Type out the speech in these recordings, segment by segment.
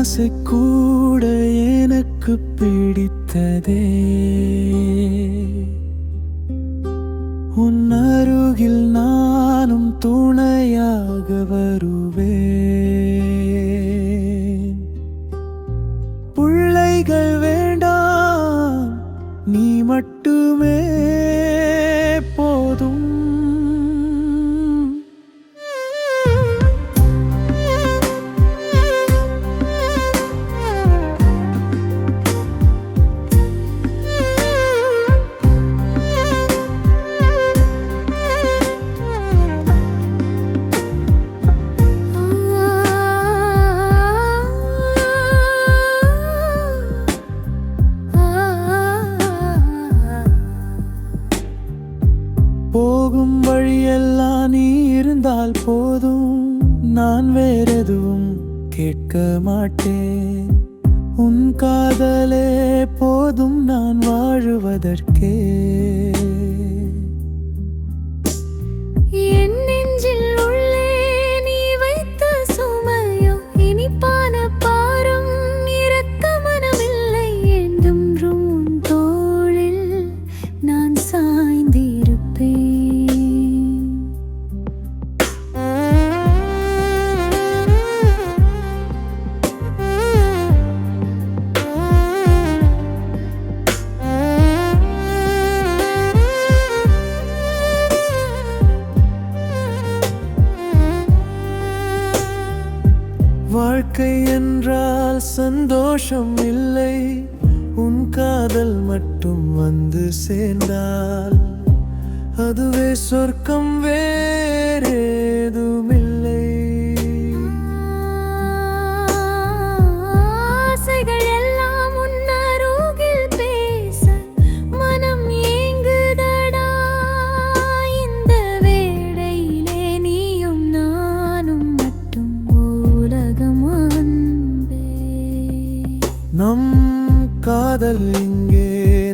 ஆசை கூட எனக்கு பிடித்ததே. உன் அருகில் நானும் துணையாக வருவேன். பிள்ளைகள் வேண்டாம் நீ மட்டுமே போகும் வழியெல்லாம் நீ இருந்தால் போதும். நான் வேறெதுவும் கேட்க மாட்டேன். உன் காதலே போதும் நான் வாழுவதற்கே. வாழ்க்கை என்றால் சந்தோஷம் இல்லை உன் காதல் மட்டும் வந்து சேர்ந்தால். அதுவே சொர்க்கம் காதல் இங்கே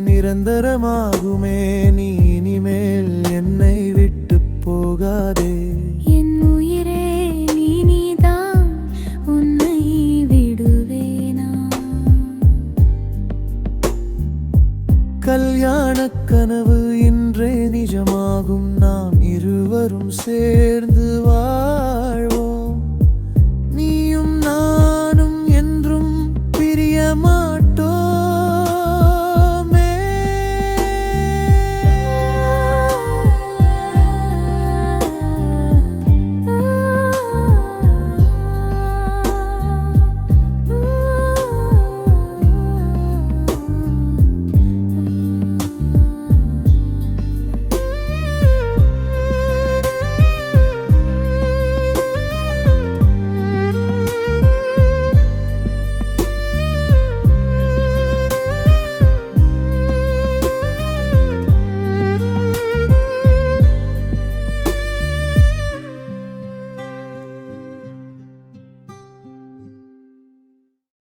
நிரந்தரமாகுமே. நீ இனிமேல் என்னை விட்டு போகாதே. என் உயிரே நீ நீதான் உன்னை விடுவேனா? கல்யாண கனவு இன்றே நிஜமாகும். நாம் இருவரும் சேர்ந்து